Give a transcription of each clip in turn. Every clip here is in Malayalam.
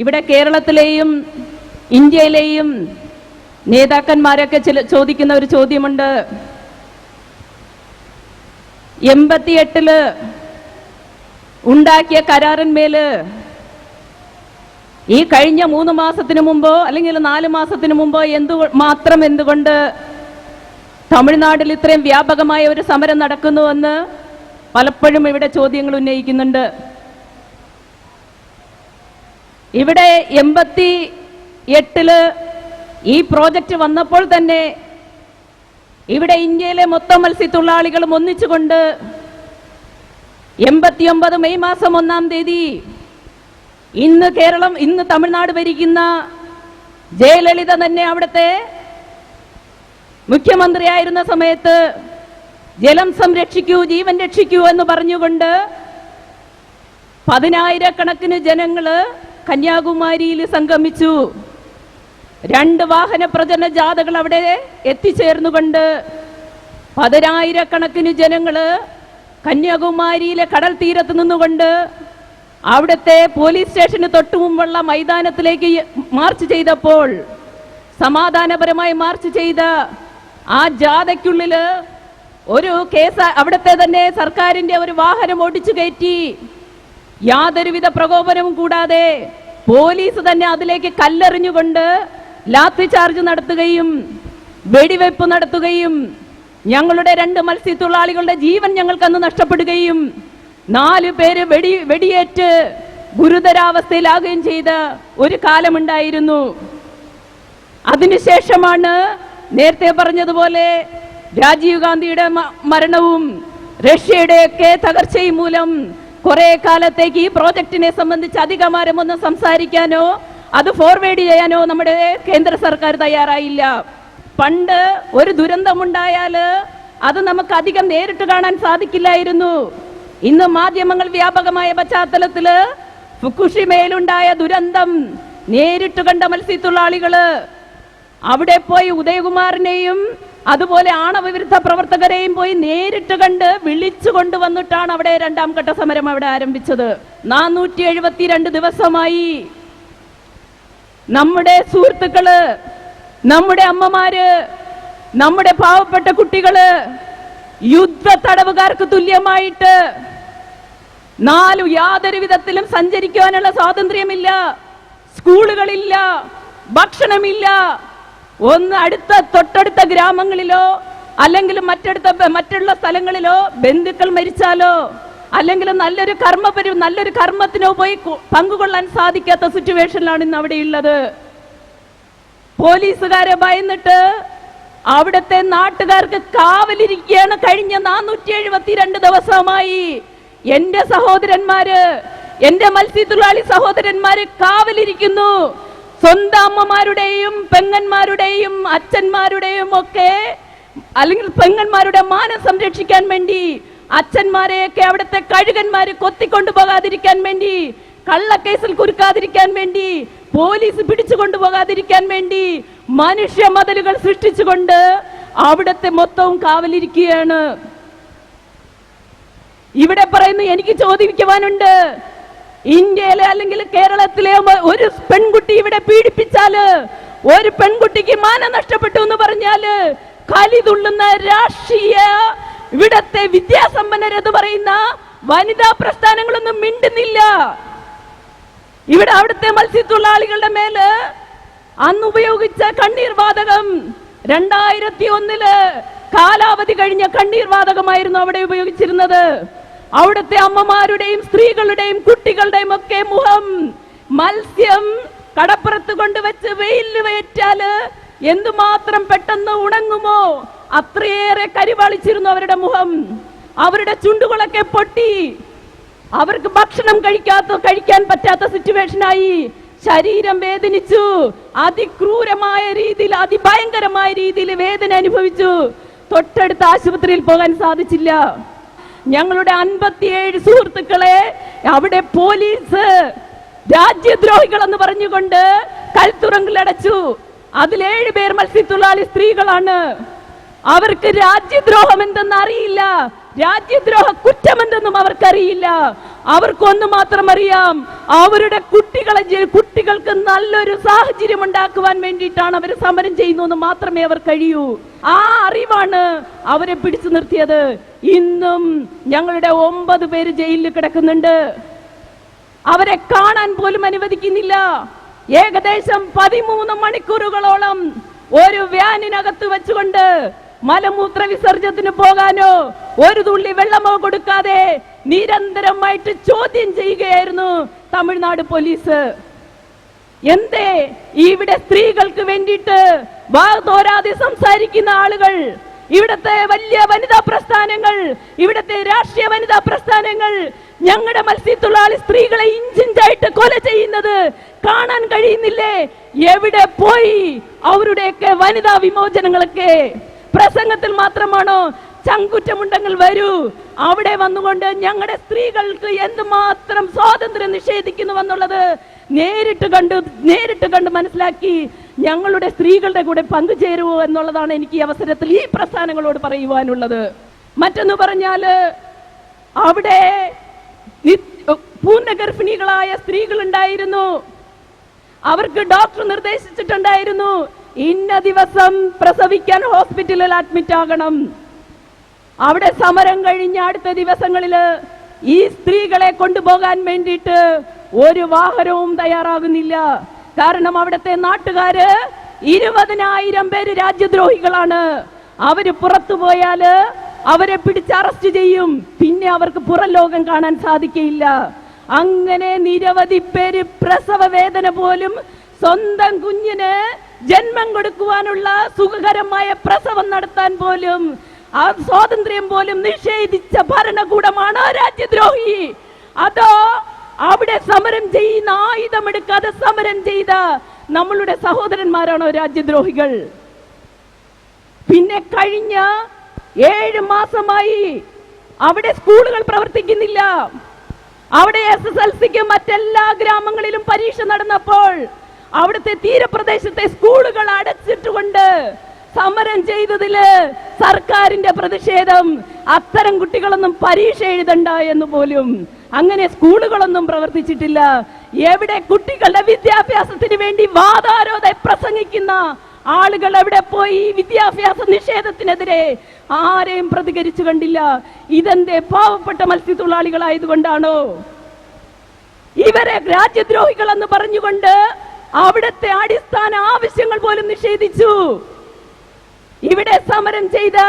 ഇവിടെ കേരളത്തിലെയും ഇന്ത്യയിലെയും നേതാക്കന്മാരൊക്കെ ചില ചോദിക്കുന്ന ഒരു ചോദ്യമുണ്ട്. എൺപത്തിയെട്ടിൽ ഉണ്ടാക്കിയ കരാറിന്മേൽ ഈ കഴിഞ്ഞ മൂന്ന് മാസത്തിനു മുമ്പോ അല്ലെങ്കിൽ നാല് മാസത്തിനു മുമ്പോ എന്തു മാത്രം എന്തുകൊണ്ട് തമിഴ്നാട്ടിൽ ഇത്രയും വ്യാപകമായ ഒരു സമരം നടക്കുന്നുവെന്ന് പലപ്പോഴും ഇവിടെ ചോദ്യങ്ങൾ ഉന്നയിക്കുന്നുണ്ട്. ഇവിടെ എൺപത്തി എട്ടിൽ ഈ പ്രോജക്റ്റ് വന്നപ്പോൾ തന്നെ ഇവിടെ ഇന്ത്യയിലെ മൊത്തം മത്സ്യത്തൊഴിലാളികളും ഒന്നിച്ചുകൊണ്ട് എൺപത്തിയൊമ്പത് മെയ് മാസം ഒന്നാം തീയതി ഇന്ന് കേരളം ഇന്ന് തമിഴ്നാട് ഭരിക്കുന്ന ജയലളിത തന്നെ അവിടുത്തെ മുഖ്യമന്ത്രിയായിരുന്ന സമയത്ത് ജലം സംരക്ഷിക്കൂ ജീവൻ രക്ഷിക്കൂ എന്ന് പറഞ്ഞുകൊണ്ട് പതിനായിരക്കണക്കിന് ജനങ്ങൾ കന്യാകുമാരിയിൽ സംഗമിച്ചു. രണ്ട് വാഹന പ്രചരണ ജാഥകൾ അവിടെ എത്തിച്ചേർന്നുകൊണ്ട് പതിനായിരക്കണക്കിന് ജനങ്ങൾ കന്യാകുമാരിയിലെ കടൽ തീരത്ത് നിന്നുകൊണ്ട് അവിടുത്തെ പോലീസ് സ്റ്റേഷന് തൊട്ടു മുമ്പുള്ള മൈതാനത്തിലേക്ക് മാർച്ച് ചെയ്തപ്പോൾ സമാധാനപരമായി മാർച്ച് ചെയ്ത ആ ജാഥയ്ക്കുള്ളിൽ ഒരു കേസ് അവിടുത്തെ തന്നെ സർക്കാരിന്റെ ഒരു വാഹനം ഓടിച്ചു കയറ്റി. യാതൊരുവിധ പ്രകോപനവും കൂടാതെ പോലീസ് തന്നെ അതിലേക്ക് കല്ലെറിഞ്ഞുകൊണ്ട് ലാത്തി ചാർജ് നടത്തുകയും വെടിവെപ്പ് നടത്തുകയും ഞങ്ങളുടെ രണ്ട് മത്സ്യത്തൊഴിലാളികളുടെ ജീവൻ ഞങ്ങൾക്ക് അന്ന് നഷ്ടപ്പെടുകയും നാല് പേര് വെടി വെടിയേറ്റ് ഗുരുതരാവസ്ഥയിലാകുകയും ചെയ്ത ഒരു കാലമുണ്ടായിരുന്നു. അതിനുശേഷമാണ് നേരത്തെ പറഞ്ഞതുപോലെ രാജീവ് ഗാന്ധിയുടെ മരണവും റഷ്യയുടെയൊക്കെ തകർച്ചയും മൂലം കുറെ കാലത്തേക്ക് ഈ പ്രോജക്റ്റിനെ സംബന്ധിച്ച് അധികമാരം ഒന്നും സംസാരിക്കാനോ അത് ഫോർവേഡ് ചെയ്യാനോ നമ്മുടെ കേന്ദ്ര സർക്കാർ തയ്യാറായില്ല. പണ്ട് ഒരു ദുരന്തമുണ്ടായാൽ അത് നമുക്ക് അധികം നേരിട്ട് കാണാൻ സാധിക്കില്ലായിരുന്നു. ഇന്ന് മാധ്യമങ്ങൾ വ്യാപകമായ പശ്ചാത്തലത്തിൽ ഫുക്കുഷിമയിലുണ്ടായ ദുരന്തം നേരിട്ട് കണ്ട മത്സ്യത്തൊഴിലാളികൾ അവിടെ പോയി ഉദയകുമാറിനെയും അതുപോലെ ആണവ വിരുദ്ധ പ്രവർത്തകരെയും പോയി നേരിട്ട് കണ്ട് വിളിച്ചു കൊണ്ടുവന്നിട്ടാണ് അവിടെ രണ്ടാം ഘട്ട സമരം അവിടെ ആരംഭിച്ചത്. നാനൂറ്റി എഴുപത്തിരണ്ട് ദിവസമായി. നമ്മുടെ സുഹൃത്തുക്കൾ നമ്മുടെ അമ്മമാര് നമ്മുടെ പാവപ്പെട്ട കുട്ടികൾ യുദ്ധ തടവുകാർക്ക് തുല്യമായിട്ട് നാലു യാതൊരു വിധത്തിലും സഞ്ചരിക്കുവാനുള്ള സ്വാതന്ത്ര്യമില്ല. സ്കൂളുകളില്ല. ഭക്ഷണമില്ല. ഒന്ന് അടുത്ത തൊട്ടടുത്ത ഗ്രാമങ്ങളിലോ അല്ലെങ്കിൽ മറ്റടുത്ത മറ്റുള്ള സ്ഥലങ്ങളിലോ ബന്ധുക്കൾ മരിച്ചാലോ അല്ലെങ്കിൽ നല്ലൊരു കർമ്മപരി നല്ലൊരു കർമ്മത്തിനോ പോയി പങ്കുകൊള്ളാൻ സാധിക്കാത്ത സിറ്റുവേഷനിലാണ് ഇന്ന് അവിടെ ഉള്ളത്. പോലീസുകാരെ ഭയന്നിട്ട് അവിടുത്തെ നാട്ടുകാർക്ക് കാവലിരിക്കുകയാണ് കഴിഞ്ഞ നാനൂറ്റി എഴുപത്തിരണ്ട് ദിവസമായി. എന്റെ സഹോദരന്മാര് എന്റെ മത്സ്യത്തൊഴിലാളി സഹോദരന്മാര് കാവലിരിക്കുന്നു. സ്വന്തം അമ്മമാരുടെയും പെങ്ങന്മാരുടെയും അച്ഛന്മാരുടെയും ഒക്കെ അല്ലെങ്കിൽ പെങ്ങന്മാരുടെ മാനം സംരക്ഷിക്കാൻ വേണ്ടി അച്ഛന്മാരെയൊക്കെ അവിടുത്തെ കഴുകന്മാര് കൊത്തിക്കൊണ്ടു പോകാതിരിക്കാൻ വേണ്ടി കള്ളക്കേസിൽ കുരുക്കാതിരിക്കാൻ വേണ്ടി പോലീസ് പിടിച്ചു കൊണ്ടുപോകാതിരിക്കാൻ വേണ്ടി മനുഷ്യ മതിലുകൾ സൃഷ്ടിച്ചുകൊണ്ട് അവിടുത്തെ മൊത്തവും കാവലിരിക്കുകയാണ്. ഇവിടെ പറയുന്നു എനിക്ക് ചോദിക്കുവാനുണ്ട് ഇന്ത്യയിലെ അല്ലെങ്കിൽ കേരളത്തിലെ ഒരു പെൺകുട്ടി ഇവിടെ പീഡിപ്പിച്ചാൽ ഒരു പെൺകുട്ടിക്ക് മാനം നഷ്ടപ്പെട്ടു എന്ന് പറഞ്ഞാൽ കലിതുള്ളുന്ന രാഷ്ട്രീയ ഇവിടത്തെ വിദ്യാസമ്പന്നരെന്ന് പറയുന്ന വനിതാ പ്രസ്ഥാനങ്ങളൊന്നും മിണ്ടുന്നില്ല. ഇവിടെ അവിടുത്തെ മത്സ്യത്തൊഴിലാളികളുടെ മേൽ അന്ന് ഉപയോഗിച്ച കണ്ണീർ വാതകം രണ്ടായിരത്തി ഒന്നിൽ കാലാവധി കഴിഞ്ഞ കണ്ണീർ വാതകമായിരുന്നു അവിടെ ഉപയോഗിച്ചിരുന്നത്. അവിടുത്തെ അമ്മമാരുടെയും സ്ത്രീകളുടെയും കുട്ടികളുടെയും ഒക്കെ മുഖം മത്സ്യം കടപ്പുറത്ത് കൊണ്ടുവച്ച് വെയിലിൽ വേറ്റാൽ എന്തുമാത്രം പെട്ടെന്ന് ഉണങ്ങുമോ അത്രയേറെ കരിവാളിച്ചിരുന്നു അവരുടെ മുഖം. അവരുടെ ചുണ്ടുകളൊക്കെ പൊട്ടി. അവർക്ക് ഭക്ഷണം കഴിക്കാത്ത കഴിക്കാൻ പറ്റാത്ത സിറ്റുവേഷനായി ശരീരം വേദനിച്ചു. അതിക്രൂരമായ രീതിയിൽ അതിഭയങ്കരമായ രീതിയിൽ വേദന അനുഭവിച്ചു. തൊട്ടടുത്ത ആശുപത്രിയിൽ പോകാൻ സാധിച്ചില്ല. ഞങ്ങളുടെ അൻപത്തിയേഴ് സുഹൃത്തുക്കളെ അവിടെ പോലീസ് രാജ്യദ്രോഹികൾ എന്ന് പറഞ്ഞുകൊണ്ട് കൽത്തുറങ്കിലടച്ചു. അതിലേഴ് പേർ മത്സ്യത്തൊഴിലാളി സ്ത്രീകളാണ്. അവർക്ക് രാജ്യദ്രോഹം എന്തെന്ന് അറിയില്ല. രാജ്യദ്രോഹ കുറ്റമെന്തെന്നും അവർക്കറിയില്ല. അവർക്കൊന്ന് മാത്രം അറിയാം അവരുടെ കുട്ടികളെ കുട്ടികൾക്ക് നല്ലൊരു സാഹചര്യം ഉണ്ടാക്കുവാൻ വേണ്ടിയിട്ടാണ് അവർ സമരം ചെയ്യുന്നു എന്ന് മാത്രമേ അവർ കഴിയൂ. ആ അറിവാണ് അവരെ പിടിച്ചു നിർത്തിയത്. ഇന്നും ഞങ്ങളുടെ ഒമ്പത് പേര് ജയിലിൽ കിടക്കുന്നുണ്ട്. അവരെ കാണാൻ പോലും അനുവദിക്കുന്നില്ല. ഏകദേശം പതിമൂന്ന് മണിക്കൂറുകളോളം ഒരു വ്യാനിനകത്ത് വെച്ചുകൊണ്ട് മലമൂത്ര വിസർജനത്തിന് പോകാനോ ഒരു തുള്ളി വെള്ളമോ കൊടുക്കാതെ നിരന്തരമായിട്ട് ചോദ്യം ചെയ്യുകയായിരുന്നു തമിഴ്നാട് പോലീസ്. എന്തേ? ഇവിടെ സ്ത്രീകൾക്ക് വേണ്ടിയിട്ട് വാതോരാതെ സംസാരിക്കുന്ന ആളുകൾ ഇവിടത്തെ വലിയ വനിതാ പ്രസ്ഥാനങ്ങൾ ഇവിടത്തെ രാഷ്ട്രീയ വനിതാ പ്രസ്ഥാനങ്ങൾ ഞങ്ങളുടെ മത്സ്യത്തൊഴിലാളി സ്ത്രീകളെ ഇഞ്ചിഞ്ചായിട്ട് കൊല ചെയ്യുന്നത് കാണാൻ കഴിയുന്നില്ലേ? എവിടെ പോയി അവരുടെയൊക്കെ വനിതാ വിമോചനങ്ങളൊക്കെ? പ്രസംഗത്തിൽ മാത്രമാണോ ചങ്കുറ്റമുണ്ടെങ്കിൽ വരൂ. അവിടെ വന്നുകൊണ്ട് ഞങ്ങളുടെ സ്ത്രീകൾക്ക് എന്തുമാത്രം സ്വാതന്ത്ര്യം നിഷേധിക്കുന്നുവെന്നുള്ളത് നേരിട്ട് കണ്ട് നേരിട്ട് കണ്ട് മനസ്സിലാക്കി ഞങ്ങളുടെ സ്ത്രീകളുടെ കൂടെ പങ്കുചേരുവോ എന്നുള്ളതാണ് എനിക്ക് ഈ അവസരത്തിൽ ഈ പ്രസ്ഥാനങ്ങളോട് പറയുവാനുള്ളത്. മറ്റൊന്ന് പറഞ്ഞാൽ അവിടെ പൂർണഗർഭിണികളായ ഉണ്ടായിരുന്നു അവർക്ക് ഡോക്ടർ നിർദ്ദേശിച്ചിട്ടുണ്ടായിരുന്നു. ഇന്ന ദിവസം പ്രസവിക്കാൻ ഹോസ്പിറ്റലിൽ അഡ്മിറ്റ് ആകണം. അവിടെ സമരം കഴിഞ്ഞ അടുത്ത ദിവസങ്ങളിൽ ഈ സ്ത്രീകളെ കൊണ്ടുപോകാൻ വേണ്ടിയിട്ട് ഒരു വാഹനവും തയ്യാറാകുന്നില്ല. കാരണം അവിടുത്തെ നാട്ടുകാര് ഇരുപതിനായിരം പേര് രാജ്യദ്രോഹികളാണ്. അവർ പുറത്തു പോയാൽ അവരെ പിടിച്ച് അറസ്റ്റ് ചെയ്യും. പിന്നെ അവർക്ക് പുറം ലോകം കാണാൻ സാധിക്കയില്ല. അങ്ങനെ നിരവധി പേര് പ്രസവ വേദന പോലും സ്വന്തം കുഞ്ഞിന് ജന്മം കൊടുക്കുവാനുള്ള സുഖകരമായ പ്രസവം നടത്താൻ പോലും ആ സ്വാതന്ത്ര്യം പോലും നിഷേധിച്ച ഭരണകൂടമാണ് രാജ്യദ്രോഹി. അതോ അവിടെ സമരം ചെയ്യുന്ന ആയുധമെടുക്കാതെ സമരം ചെയ്ത നമ്മളുടെ സഹോദരന്മാരാണോ രാജ്യദ്രോഹികൾ? പിന്നെ കഴിഞ്ഞ ഏഴ് മാസമായി അവിടെ സ്കൂളുകൾ പ്രവർത്തിക്കുന്നില്ല. അവിടെ എസ് എസ് എൽ സിക്ക് മറ്റെല്ലാ ഗ്രാമങ്ങളിലും പരീക്ഷ നടന്നപ്പോൾ അവിടുത്തെ തീരപ്രദേശത്തെ സ്കൂളുകൾ അടച്ചിട്ടുകൊണ്ട് സമരം ചെയ്തതിൽ സർക്കാരിന്റെ പ്രതിഷേധം. അത്തരം കുട്ടികളൊന്നും പരീക്ഷ എഴുതണ്ട എന്ന് പോലും അങ്ങനെ സ്കൂളുകളൊന്നും പ്രവർത്തിച്ചിട്ടില്ല. എവിടെ കുട്ടികളുടെ വിദ്യാഭ്യാസത്തിന് വേണ്ടി വാദാരോധ പ്രസംഗിക്കുന്ന ആളുകൾ എവിടെ പോയി വിദ്യാഭ്യാസ നിഷേധത്തിനെതിരെ ആരെയും പ്രതികരിച്ചു കണ്ടില്ല. ഇതെന്തേ പാവപ്പെട്ട മത്സ്യത്തൊഴിലാളികളായതുകൊണ്ടാണോ? ഇവരെ രാജ്യദ്രോഹികൾ എന്ന് പറഞ്ഞുകൊണ്ട് അവിടുത്തെ അടിസ്ഥാന ആവശ്യങ്ങൾ പോലും നിഷേധിച്ചു. ഇവിടെ സമരം ചെയ്ത്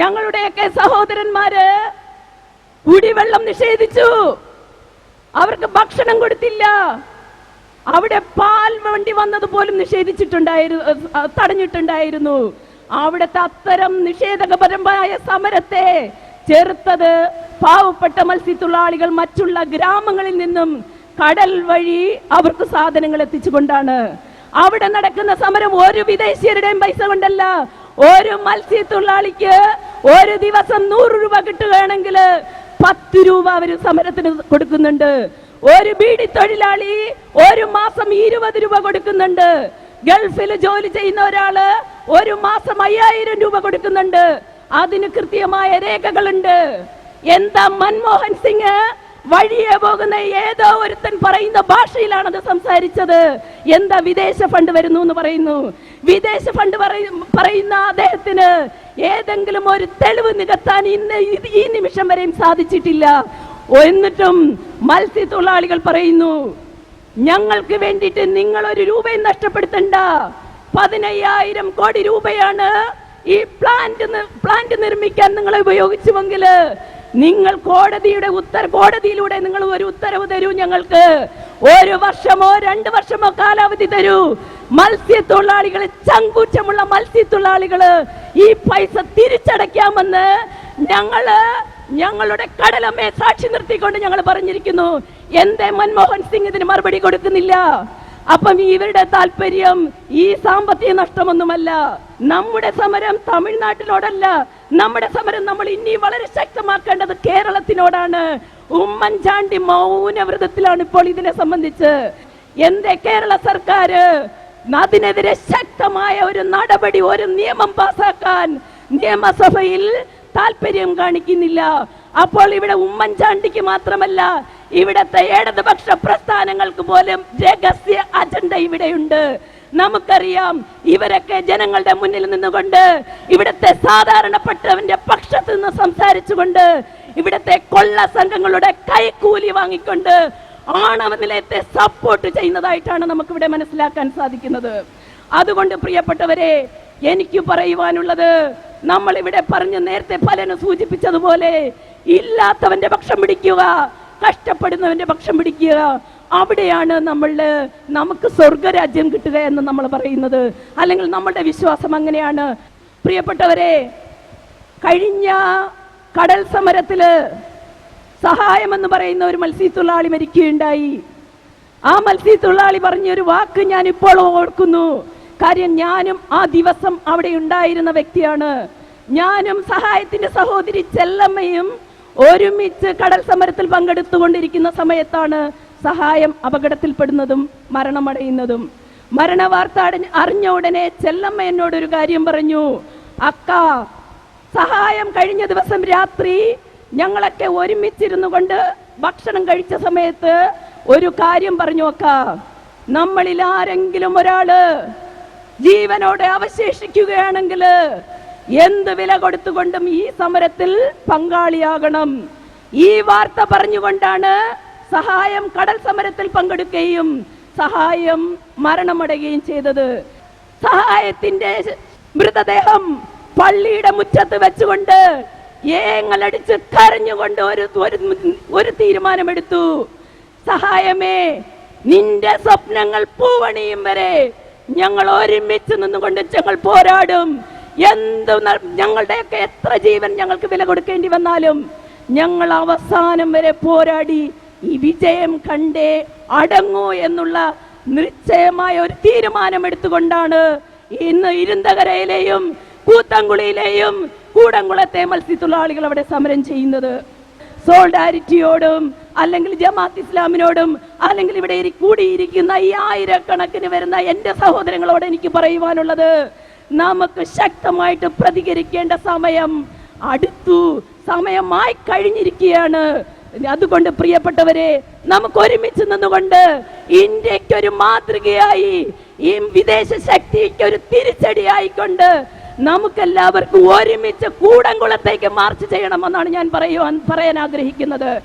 ഞങ്ങളുടെയൊക്കെ സഹോദരന്മാര് കുടിവെള്ളം നിഷേധിച്ചു. അവർക്ക് ഭക്ഷണം കൊടുത്തില്ല. അവിടെ പാൽ വണ്ടി വന്നത് പോലും നിഷേധിച്ചിട്ടുണ്ടായിരുന്നു തടഞ്ഞിട്ടുണ്ടായിരുന്നു. അവിടുത്തെ അത്തരം നിഷേധകപരമായ സമരത്തെ ചെറുത്തത് പാവപ്പെട്ട മത്സ്യത്തൊഴിലാളികൾ മറ്റുള്ള ഗ്രാമങ്ങളിൽ നിന്നും കടൽ വഴി അവർക്ക് സാധനങ്ങൾ എത്തിച്ചുകൊണ്ടാണ്. അവിടെ നടക്കുന്ന സമരം ഒരു വിദേശീയരുടെയും പൈസ കൊണ്ടല്ല. ഒരു മത്സ്യത്തൊഴിലാളിക്ക് ഒരു ദിവസം നൂറ് രൂപ കിട്ടുകയാണെങ്കിൽ പത്ത് രൂപ അവർ സമരത്തിന് കൊടുക്കുന്നുണ്ട്. ഒരു ബീഡി തൊഴിലാളി ഒരു മാസം ഇരുപത് രൂപ കൊടുക്കുന്നുണ്ട്. ഗൾഫിൽ ജോലി ചെയ്യുന്ന ഒരാൾ ഒരു മാസം അയ്യായിരം രൂപ കൊടുക്കുന്നുണ്ട്. അതിന് കൃത്യമായ രേഖകളുണ്ട്. എന്താ മൻമോഹൻ സിംഗ് വഴിയെ പോകുന്ന ഏതോ ഒരുത്തൻ പറയുന്ന ഭാഷയിലാണ് അത് സംസാരിച്ചത്. എന്താ വിദേശ ഫണ്ട് വരുന്നു എന്ന് പറയുന്നു. വിദേശ ഫണ്ട് പറയ- പറയുന്ന അദ്ദേഹത്തിന് ഏതെങ്കിലും ഒരു തെളിവ് നികത്താൻ ഇന്ന് ഈ നിമിഷം വരെയും സാധിച്ചിട്ടില്ല. എന്നിട്ടും മത്സ്യത്തൊഴിലാളികൾ പറയുന്നു ഞങ്ങൾക്ക് വേണ്ടിയിട്ട് നിങ്ങൾ ഒരു രൂപയും നഷ്ടപ്പെടുത്തണ്ട. പതിനയ്യായിരം കോടി രൂപയാണ് ഈ പ്ലാന്റ് പ്ലാന്റ് നിർമ്മിക്കാൻ നിങ്ങളെ ഉപയോഗിച്ചുവെങ്കിൽ നിങ്ങൾ കോടതിയുടെ ഉത്തര കോടതിയിലൂടെ നിങ്ങൾ ഒരു ഉത്തരവ് തരൂ ഞങ്ങൾക്ക്. ഒരു വർഷമോ രണ്ട് വർഷമോ കാലാവധി തരൂ. മത്സ്യത്തൊഴിലാളികൾ ചങ്കൂറ്റമുള്ള മത്സ്യത്തൊഴിലാളികൾ ഈ പൈസ തിരിച്ചടയ്ക്കാമെന്ന് ഞങ്ങൾ ഞങ്ങളുടെ കടലമ്മയെ സാക്ഷി നിർത്തിക്കൊണ്ട് ഞങ്ങൾ പറഞ്ഞിരിക്കുന്നു. എന്തേ മൻമോഹൻ സിംഗ് ഇതിന് മറുപടി കൊടുക്കുന്നില്ല? അപ്പം ഇവരുടെ താല്പര്യം ഈ സാമ്പത്തിക നഷ്ടമൊന്നുമല്ല. നമ്മുടെ സമരം തമിഴ്നാട്ടിനോടല്ല നമ്മുടെ സമരം നമ്മൾ ഇനി വളരെ ശക്തമാക്കേണ്ടത് കേരളത്തിനോടാണ്. ഉമ്മൻചാണ്ടി മൗനവ്രതത്തിലാണ് ഇപ്പോൾ ഇതിനെ സംബന്ധിച്ച്. എന്തേ കേരള സർക്കാർ അതിനെതിരെ ശക്തമായ ഒരു നടപടി ഒരു നിയമം പാസാക്കാൻ നിയമസഭയിൽ താല്പര്യം കാണിക്കുന്നില്ല. അപ്പോൾ ഇവിടെ ഉമ്മൻചാണ്ടിക്ക് മാത്രമല്ല ഇവിടത്തെ ഇടതുപക്ഷ പ്രസ്ഥാനങ്ങൾക്ക് പോലും രഹസ്യ അജണ്ട ഇവിടെയുണ്ട്. നമുക്കറിയാം ഇവരൊക്കെ ജനങ്ങളുടെ മുന്നിൽ നിന്നുകൊണ്ട് ഇവിടത്തെ സാധാരണപ്പെട്ടവന്റെ പക്ഷത്ത് നിന്ന് സംസാരിച്ചുകൊണ്ട് ഇവിടത്തെ കൊള്ള സംഘങ്ങളുടെ കൈക്കൂലി വാങ്ങിക്കൊണ്ട് ആണവ നിലയത്തെ സപ്പോർട്ട് ചെയ്യുന്നതായിട്ടാണ് നമുക്ക് ഇവിടെ മനസ്സിലാക്കാൻ സാധിക്കുന്നത്. അതുകൊണ്ട് പ്രിയപ്പെട്ടവരെ എനിക്ക് പറയുവാനുള്ളത് നമ്മൾ ഇവിടെ പറഞ്ഞു നേരത്തെ പലരും സൂചിപ്പിച്ചതുപോലെ ഇല്ലാത്തവന്റെ പക്ഷം പിടിക്കുക കഷ്ടപ്പെടുന്നവന്റെ പക്ഷം പിടിക്കുക. അവിടെയാണ് നമ്മൾ നമുക്ക് സ്വർഗരാജ്യം കിട്ടുക എന്ന് നമ്മൾ പറയുന്നത്. അല്ലെങ്കിൽ നമ്മളുടെ വിശ്വാസം അങ്ങനെയാണ്. പ്രിയപ്പെട്ടവരെ കഴിഞ്ഞ കടൽ സമരത്തിൽ സഹായമെന്ന് പറയുന്ന ഒരു മത്സ്യത്തൊഴിലാളി മരിക്കുകയുണ്ടായി. ആ മത്സ്യത്തൊഴിലാളി പറഞ്ഞൊരു വാക്ക് ഞാൻ ഇപ്പോൾ ഓർക്കുന്നു. കാര്യം ഞാനും ആ ദിവസം അവിടെ ഉണ്ടായിരുന്ന വ്യക്തിയാണ്. ഞാനും സഹായത്തിന്റെ സഹോദരി ചെല്ലമ്മയും ഒരുമിച്ച് കടൽ സമരത്തിൽ പങ്കെടുത്തുകൊണ്ടിരിക്കുന്ന സമയത്താണ് സഹായം അപകടത്തിൽപ്പെടുന്നതും മരണമടയുന്നതും. മരണവാർത്ത വാർത്ത അറിഞ്ഞ ഉടനെ ചെല്ലമ്മ എന്നോട് ഒരു കാര്യം പറഞ്ഞു. അക്ക സഹായം കഴിഞ്ഞ ദിവസം രാത്രി ഞങ്ങളൊക്കെ ഒരുമിച്ചിരുന്നു കൊണ്ട് ഭക്ഷണം കഴിച്ച സമയത്ത് ഒരു കാര്യം പറഞ്ഞു അക്ക. നമ്മളിൽ ആരെങ്കിലും ഒരാൾ ജീവനോടെ അവശേഷിക്കുകയാണെങ്കിൽ എന്ത് വില കൊടുത്തുകൊണ്ടും ഈ സമരത്തിൽ പങ്കാളിയാകണം. ഈ വാർത്ത പറഞ്ഞുകൊണ്ടാണ് സഹായം കടൽ സമരത്തിൽ പങ്കെടുക്കുകയും സഹായം മരണമടയുകയും ചെയ്തത്. സഹായത്തിന്റെ മൃതദേഹം പള്ളിയുടെ മുറ്റത്ത് വെച്ചുകൊണ്ട് ഏങ്ങളടിച്ച് കരഞ്ഞുകൊണ്ട് ഒരു ഒരു തീരുമാനമെടുത്തു. സഹായമേ നിന്റെ സ്വപ്നങ്ങൾ പൂവണിയും വരെ ഞങ്ങൾ ഒരുമിച്ച് നിന്നുകൊണ്ട് ഞങ്ങൾ പോരാടും. എന്ത് ഞങ്ങളുടെയൊക്കെ എത്ര ജീവൻ ഞങ്ങൾക്ക് വില കൊടുക്കേണ്ടി വന്നാലും ഞങ്ങൾ അവസാനം വരെ പോരാടി ഈ വിജയം കണ്ടേ അടങ്ങൂ എന്നുള്ള നിശ്ചയമായ ഒരു തീരുമാനമെടുത്തുകൊണ്ടാണ് ഇന്ന് ഇരുന്തകരയിലെയും കൂത്തങ്കുളിയിലെയും കൂടംകുളത്തെ മത്സ്യത്തൊഴിലാളികൾ അവിടെ സമരം ചെയ്യുന്നത്. സോൾഡാരിറ്റിയോടും അല്ലെങ്കിൽ ജമാഅത്ത് ഇസ്ലാമിനോടും അല്ലെങ്കിൽ ഇവിടെ കൂടിയിരിക്കുന്ന ഈ ആയിരക്കണക്കിന് വരുന്ന എന്റെ സഹോദരങ്ങളോട് എനിക്ക് പറയുവാനുള്ളത് നമുക്ക് ശക്തമായിട്ട് പ്രതികരിക്കേണ്ട സമയം അടുത്തു സമയമായി കഴിഞ്ഞിരിക്കുകയാണ്. അതുകൊണ്ട് പ്രിയപ്പെട്ടവരെ നമുക്ക് ഒരുമിച്ച് നിന്നുകൊണ്ട് ഇന്ത്യക്കൊരു മാതൃകയായി ഈ വിദേശ ശക്തിക്ക് ഒരു തിരിച്ചടിയായിക്കൊണ്ട് നമുക്കെല്ലാവർക്കും ഒരുമിച്ച് കൂടംകുളത്തേക്ക് മാർച്ച് ചെയ്യണമെന്നാണ് ഞാൻ പറയുവാൻ പറയാൻ ആഗ്രഹിക്കുന്നത്.